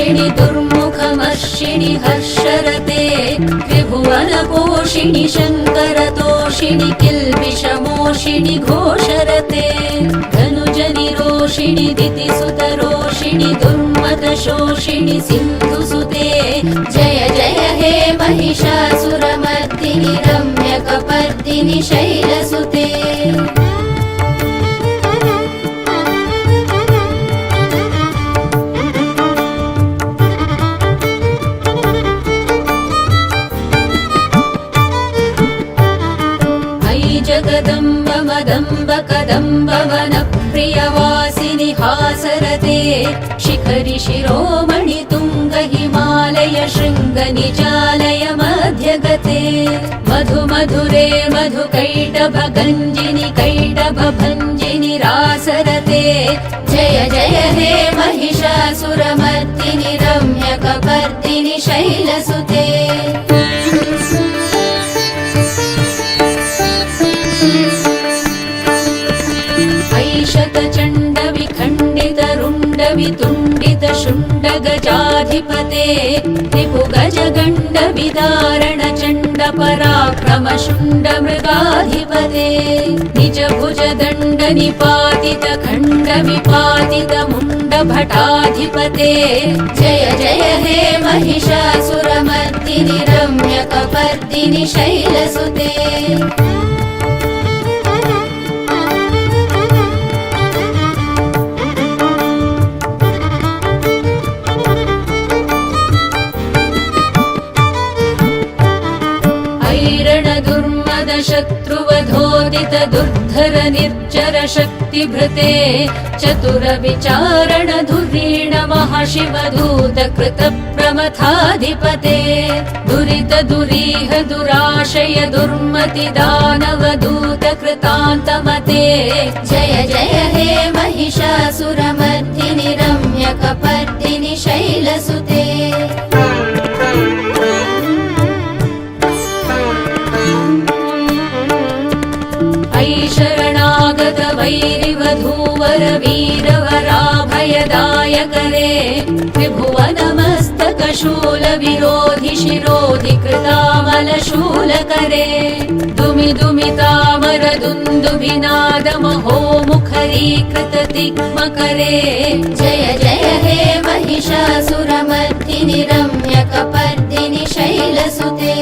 दुर्धरदर्शिणि दुर्मुखमर्षिणि हर्षरते त्रिभुवनपोषिणि शङ्करतोषिणि किल्बिषमोषिणि घोषरते धनुजनिरोषिणि दितिसुतरोषिणि दुर्मदशोषिणि सिन्धुसुते जय जय हे महिषासुरमर्दिनि रम्यकपर्दिनि शैलसुते शिखरि शिरोमणि तुङ्ग हिमालय शृङ्ग निजालय मध्यगते मधु मधुरे मधु कैटभ गञ्जिनि कैटभ भञ्जिनि रासरते जय जय हे महिषासुरमर्दिनि रम्यकपर्दिनि शैलसुते रुण्ड वितुण्डित शुण्ड गजाधिपते रिपु गज गण्ड विदारण चण्ड पराक्रम शुण्ड मृगाधिपते निज भुज दण्ड निपातित खण्ड विपातित मुण्ड भटाधिपते जय जय हे महिषासुरमर्दिनि रम्यकपर्दिनि शैलसुते शत्रुवधोदित दुर्धर निर्जर शक्तिभृते चतुर विचारण धुरीण महाशिव दूत कृत प्रमथाधिपते दुरित दुरीह दुराशय दुर्मति दानव दूत कृतान्तमते जय जय हे महिषासुरमर्दिनि शरणागत वैरिवधूवर वीरवराभयदायकरे त्रिभुवनमस्तकशूल शिरोधि कृतामलशूलकरे दुमि दुमितामरदुन्दुभिनादमहोमुखरी दुन्दुभिनादमहोमुखरी जय जय हे महिषासुरमर्दिनि रम्यकपर्दिनि शैलसुते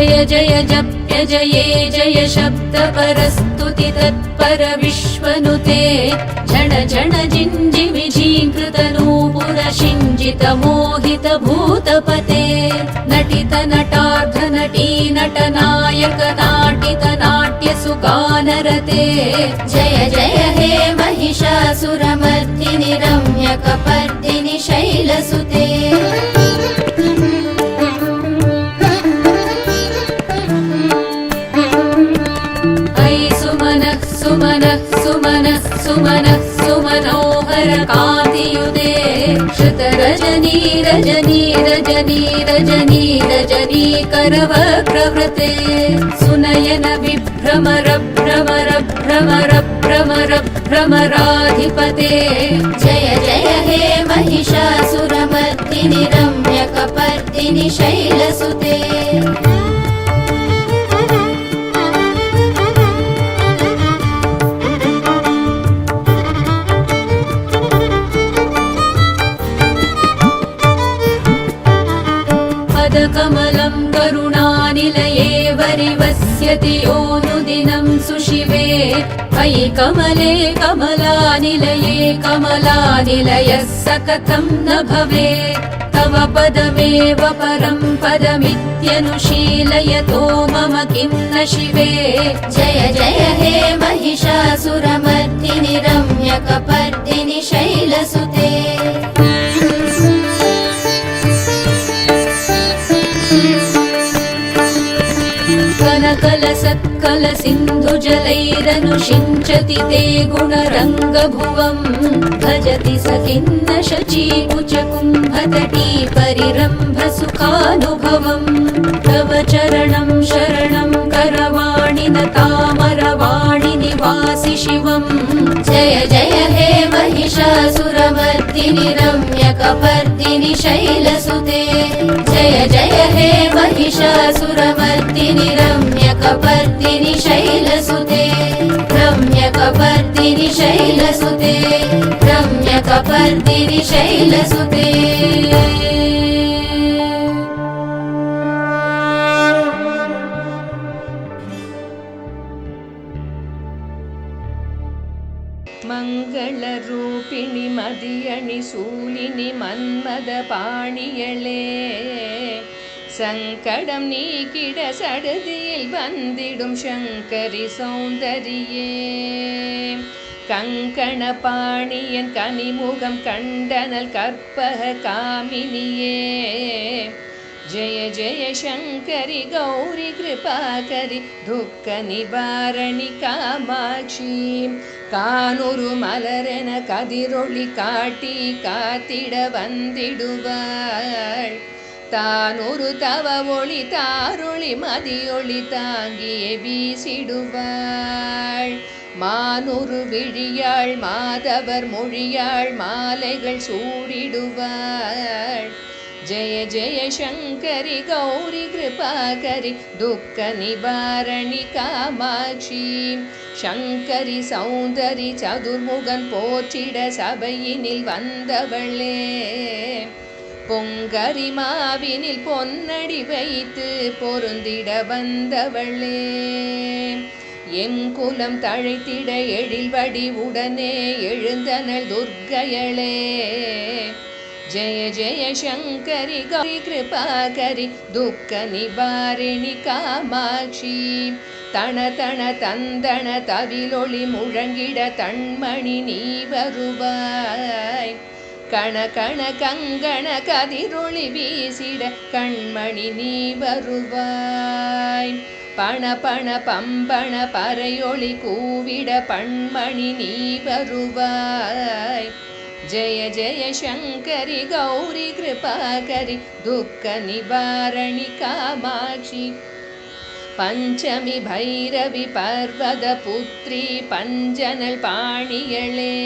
जय जय जप्य जये जय शब्द परस्तुति तत्पर विश्वनुते झण झण जिञ्जि शिञ्जित मोहित भूतपते नटित नटार्ध नटी नट नायक नाटित नाट्य सुगानरते जय जय हे महिषासुरमर्दिनि रम्यकपर्दिनि शैलसुते श्रुतरजनी रजनी रजनी रजनी रजनी करवक्रवृते सुनयन विभ्रमर भ्रमर भ्रमर भ्रमर भ्रमराधिपते जय जय हे महिषासुरमर्दिनि रम्यकपर्दिनि शैलसुते करुणानिलये वरिवस्यति योऽनुदिनं सुशिवे। अयि कमले कमलानि कमलानिलये कमलानिलयः स कथं न भवेत् तव पदमेव परं पदमित्यनुशीलयतो मम किं न शिवे। जय जय हे महिषासुरमर्दिनि रम्यकपर्दिनि शैलसुते कलकलसत्कल सिन्धुजलैरनुषिञ्चति ते गुणरङ्गभुवम् भजति स खिन्न शचीकुचकुम्भतटी परिरम्भ सुखानुभवम् तव चरणं शरणं करवाणि न तामरवाणि निवासि शिवम् जय जय हे महिषासुरमर्दिनि रम्यकपर्दिनि शैलसुते जय जय हे महिषासुरमर्दिनि रम्यकपर्दिनि शैलसुते रम्यकपर्दिनि शैलसुते रम्यकपर्दिनि शैलसुते கடம் நீக்கிட சடுதியில் வந்திடும் சங்கரி சௌந்தரியே. கங்கண பாணியன் கனிமுகம் கண்டனல் கற்பக காமினியே. ஜய ஜய சங்கரி கௌரி கிருபாகரி துக்க நிவாரணி காமாட்சி. கானொரு மலரென கதிரொளி காட்டி காத்திட வந்திடுவாள். தான் ஒரு தவ ஒளி தாரொளி மதியொளி தாங்கியே வீசிடுவாள். மானொரு விழியாள் மாதவர் மொழியாள் மாலைகள் சூடிடுவாள். ஜெய ஜெய சங்கரி கௌரி கிருபாகரி துக்க நிவாரணி காமாட்சி. சங்கரி சௌந்தரி சதுர்முகன் போற்றிட சபையினில் வந்தவளே. பொங்கரிமாவினில் பொன்னடி வைத்து பொருந்திட வந்தவளே. எம் குலம் தழைத்திட எழில்வடி உடனே எழுந்தனள் துர்க்கையளே. ஜெய ஜெய சங்கரி கௌரி கிருபாகரி துக்க நிவாரணி காமாட்சி. தன தன தந்தன தவிலொளி முழங்கிட தன்மணி நீ வருவாய். கண கண கங்கண கதிரொளி வீசிட கண்மணி நீ வருவாய். பண பண பம்பண பறையொளி கூவிட பண்மணி நீ வருவாய். ஜய ஜய சங்கரி கௌரி கிருபாகரி துக்க நிவாரணி காமாட்சி. பஞ்சமி பைரவி பர்வத புத்ரி பஞ்சனல் பாணியளே.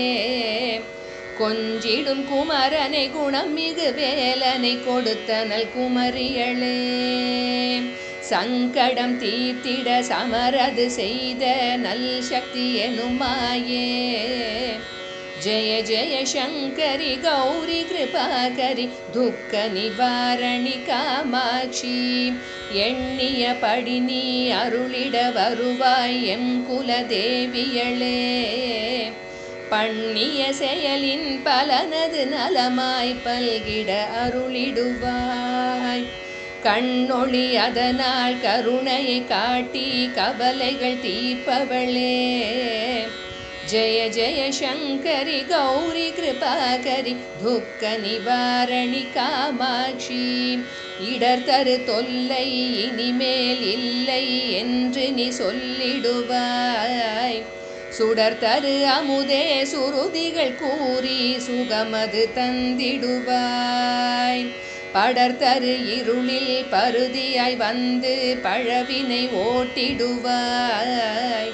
கொஞ்சிடும் குமரனை குணம் மிகு வேலனை கொடுத்தனல் குமரியளே. சங்கடம் தீர்த்திட சமரது செய்த நல் சக்தி எனுமாயே. ஜய ஜய சங்கரி கௌரி கிருபாகரி துக்க நிவாரணி காமாட்சி. எண்ணிய படி நீ அருளிட வருவாய் எம் குலதேவியளே. பண்ணிய செயலின் பலனது நலமாய் பல்கிட அருளிடுவாய். கண்ணொளி அதனால் கருணையை காட்டி கவலைகள் தீர்ப்பவளே. ஜய ஜய சங்கரி கௌரி கிருபாகரி துக்க நிவாரணி காமாட்சி. இடர் தரு தொல்லை இனிமேல் இல்லை என்று நீ சொல்லிடுவாய். சுடர் தரு அமுதே சுருதிகள் கூறி சுகமது தந்திடுவாய். படர்தரு இருளில் பருதியாய் வந்து பழவினை ஓட்டிடுவாய்.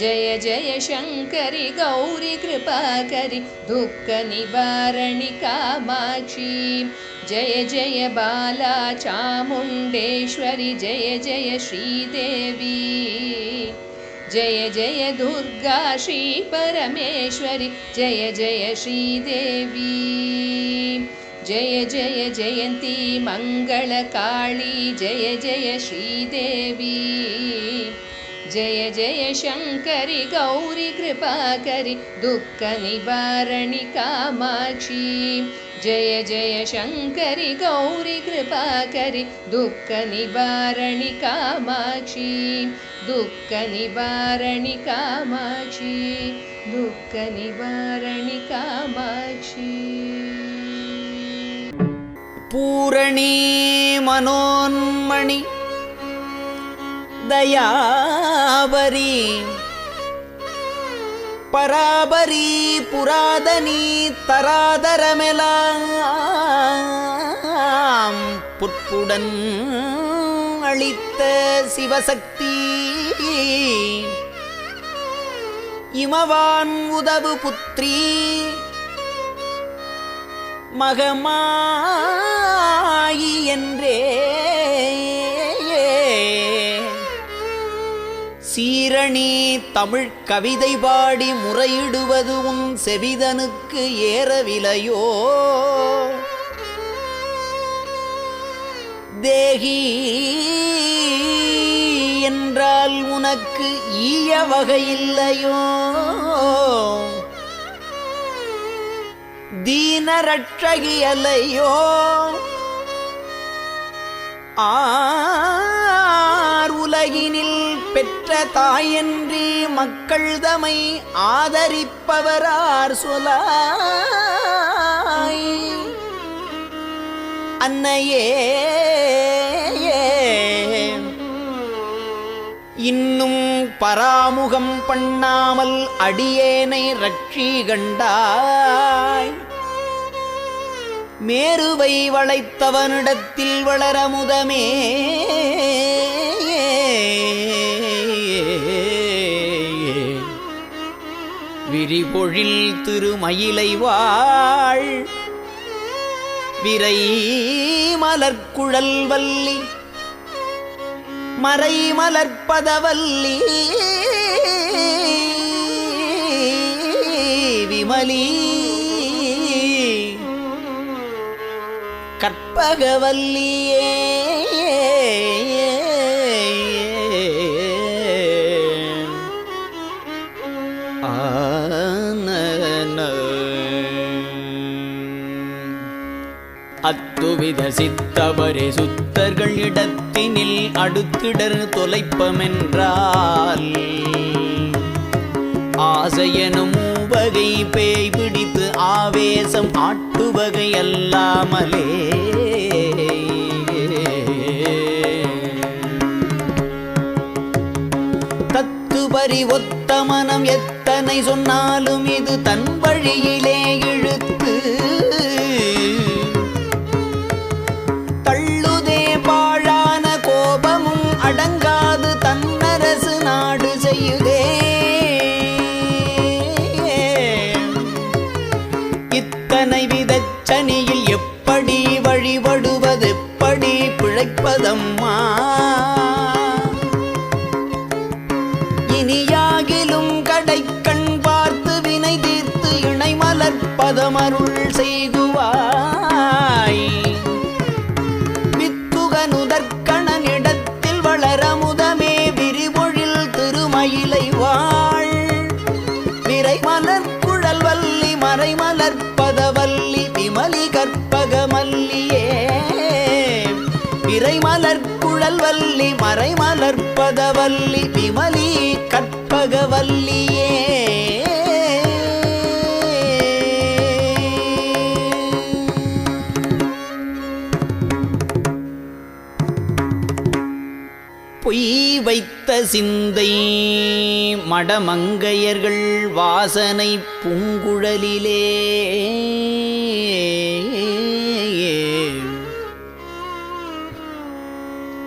ஜய ஜய சங்கரி கௌரி கிருபாகரி துக்க நிவாரணி காமாட்சி. ஜய ஜய பாலா சாமுண்டேஸ்வரி ஜய ஜய ஸ்ரீதேவி. जय जय दुर्गा श्रीपरमेश्वरि जय जय श्रीदेवी जय जय जयन्ती मङ्गलकाळी जय जय श्रीदेवी जय जय शङ्करि गौरि कृपाकरि दुःखनिवारणि कामाक्षी। जय जय शङ्करि गौरि कृपाकरि दुःखनिवारणि कामाक्षी दुःखनिवारणि कामाक्षी दुःखनिवारणि कामाक्षी பூரணி மனோன்மணி தயாபரி பராபரி புராதனி தராதரமெலாம் புற்புடன் அளித்த சிவசக்தி இமவான் உதவு புத்திரி. மகமாயி என்றே. சீரணி தமிழ் கவிதை பாடி முறையிடுவது உன் செவிதனுக்கு ஏறவிலையோ. தேகி என்றால் உனக்கு ஈய வகையில்லையோ? தீனரட்சகியலையோ? ஆர் உலகினில் பெற்ற தாயன்றி மக்கள் தமை ஆதரிப்பவரார் சொலாய். அன்னையே இன்னும் பராமுகம் பண்ணாமல் அடியேனை ரட்சி கண்டாய். மேருவை வளைத்தவனிடத்தில் வளரமுதமே விரிபொழில் திருமயிலை வாழ். விரை மலர்குழல் வல்லி மறை மலர்ப்பதவல்லி விமலி. கற்பகவல்லியே. அத்துவித சித்தவரே சுத்தர்கள் இடத்து இடத்தினில் அடுத்திடர் தொலைப்பமென்றால் ஆசையனும் வகை பேய் பிடித்து ஆவேசம் ஆட்டுவகை அல்லாமலே. தத்துவரி ஒத்த மனம் எத்தனை சொன்னாலும் இது தன் வழியிலே இழு பிழைப்பதம்மா குழல் வல்லி மறை மலர்ப்பதவல்லி விமலி கற்பகவல்லியே. பொய் வைத்த சிந்தை மடமங்கையர்கள் வாசனை பூங்குழலிலே.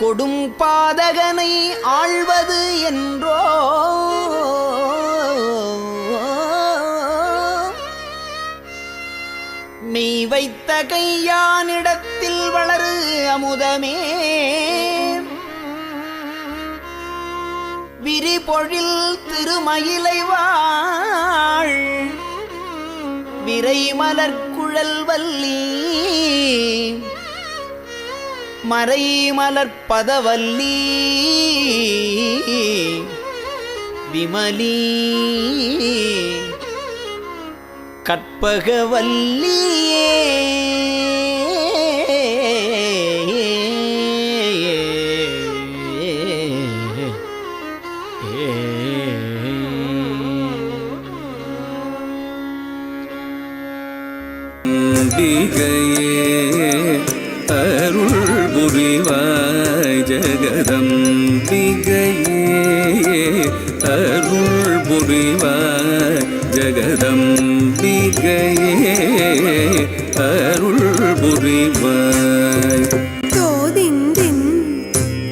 கொடும் பாதகனை ஆழ்வது என்றோ? மெய் வைத்த கையானிடத்தில் வளரு அமுதமே. விரிபொழில் திருமயிலை வாழ். விரைமலர்குழல் வல்லி. மறைமலர்பதவல்லி விமலி. கற்பகவல்லியே. அம்பிகையே. ஜெகதம்பிகையே அருள் புரிவாய் ஜெகதம்பிகையே அருள் புரிவாய் தோதிந்தின்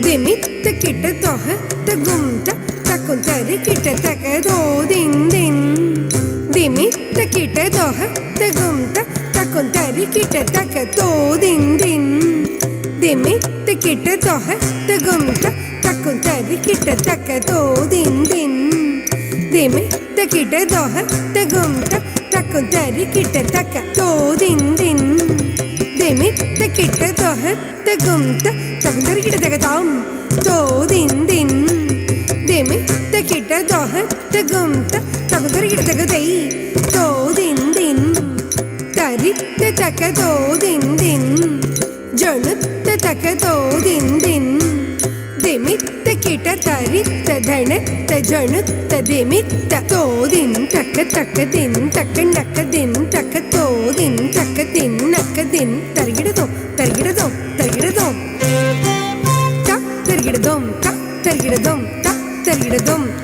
திமித்த கிட்ட தொக தகுந்த தக்கும் தரு கிட்ட தக தோதிந்தின் திமித்த கிட்ட தொக தகுந்த தக்கும் தரு கிட்ட தக தோதிந்தின் திமித்த கிட்ட தொக தகுந்த தக்கும் தரு கிட்ட தக்க தோதிந்தின் திமித்த கிட்ட தொக தகுந்த தக்கும் தரு கிட்ட தக்க தோதிந்தின் திமித்த கிட்ட தொக தகுந்த தகுந்தர் கிட்ட தகதாம் தோதிந்தின் திமித்த கிட்ட தொக தகுந்த தகுந்தர் கிட்ட தகதை தோதிந்தின் தரித்த தக்க தோதிந்தின் ஜனுத்த தக்க தோதிந்தின் திமித்த கிட்ட தரித்த தனத்த ஜனுத்த திமித்த தோதின். தக்க தக்க தின் தக்க நக்க தின் தக்க தோதின் தக்க தின் நக்க தின். தருகிடதோ தருகிடதோ தருகிடதோ த தருகிடதோம் த தருகிடதோம் த தருகிடதோம். தத்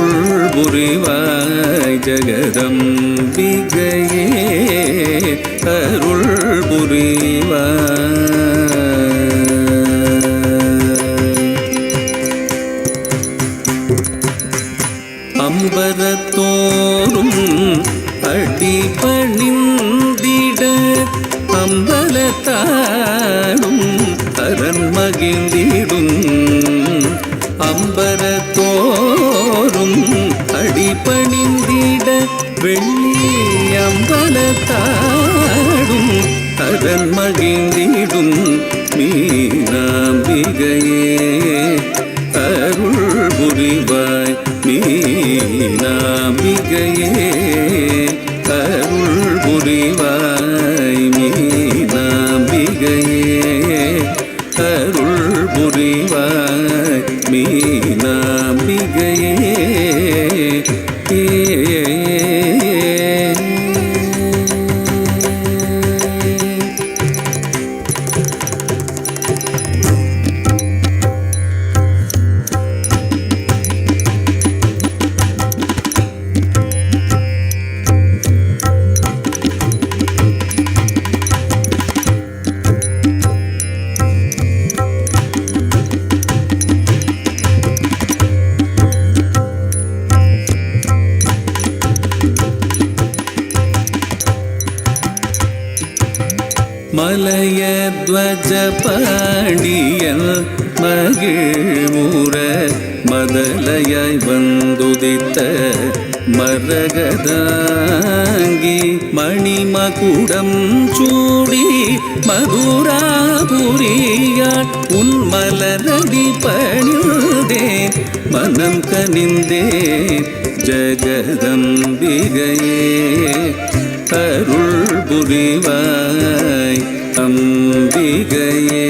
அருள் புரிவாய் ஜெகதம்பிகையே அருள் புரிவாய் அம்பரத்தோ மகன் மகிழ்ந்திடும் மீனாம்பிகையே. அருள் புரிவாய் மீனாம்பிகையே. அருள் புரிவாய் மலையத்வஜபாணியல் மகிழ்மூர மதலையாய் வந்துதித்த மரகதாங்கி மணிமகுடம் சூடி மதுராபுரியாள் உன் மலரடி பணிந்தேன் மனம் கனிந்தேன் ஜெகதம்பிகையே. தருள் புரிவாய் அம்பிகையே.